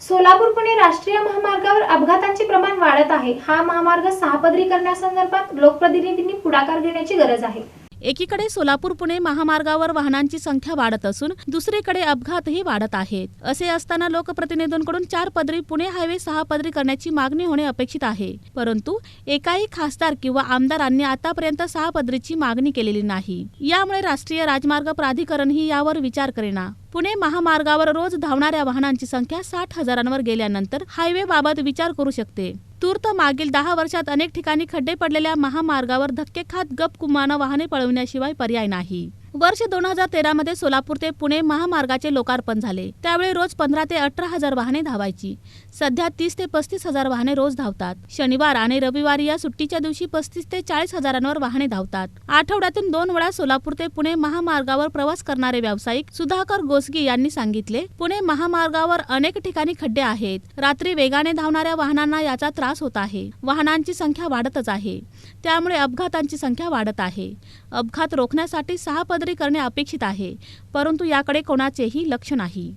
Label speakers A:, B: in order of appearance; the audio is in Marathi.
A: सोलापूर पुणे राष्ट्रीय महामार्गावर अपघातांचे प्रमाण वाढत आहे. हा महामार्ग सहापदरी करण्यासंदर्भात लोकप्रतिनिधींनी पुढाकार घेण्याची गरज आहे.
B: एकीकडे सोलापूर पुणे महामार्गावर वाहनांची संख्या वाढत असून दुसरीकडे अपघातही वाढत आहेत. असे असताना लोकप्रतिनिधींकडून चार पदरी पुणे हायवे सहा पदरी करण्याची मागणी होणे अपेक्षित आहे. परंतु एकाही खासदार किंवा आमदारांनी आतापर्यंत सहा पदरीची मागणी केलेली नाही. यामुळे राष्ट्रीय राजमार्ग प्राधिकरणही यावर विचार करेना. पुणे महामार्गावर रोज धावणाऱ्या वाहनांची संख्या साठ हजारांवर गेल्यानंतर हायवे बाबत विचार करू शकते. तूर्त मागील दहा वर्षात अनेक ठिकाणी खड्डे पडलेल्या महामार्गावर धक्के खात गप कुमानं वाहने पळवण्याशिवाय पर्याय नाही. वर्ष दोन हजार तेरा मध्ये सोलापूर ते पुणे महामार्गाचे लोकार्पण झाले. त्यावेळी रोज पंधरा ते अठरा हजार वाहने धावायची. सध्या तीस ते पस्तीस हजार वाहने रोज धावतात. शनिवार आणि रविवारी या सुट्टीच्या दिवशी पस्तीस ते चाळीस हजारांवर वाहने धावतात. आठवड्यातून दोन वेळा सोलापूर ते पुणे महामार्गावर प्रवास करणारे व्यावसायिक सुधाकर गोसगी यांनी सांगितले पुणे महामार्गावर अनेक ठिकाणी खड्डे आहेत. रात्री वेगाने धावणाऱ्या वाहनांना याचा त्रास होत आहे. वाहनांची संख्या वाढतच आहे. त्यामुळे अपघातांची संख्या वाढत आहे. अपघात रोखण्यासाठी सहा सादरीकरणे करणे अपेक्षित आहे परंतु याकडे कोणाचेही लक्ष नाही.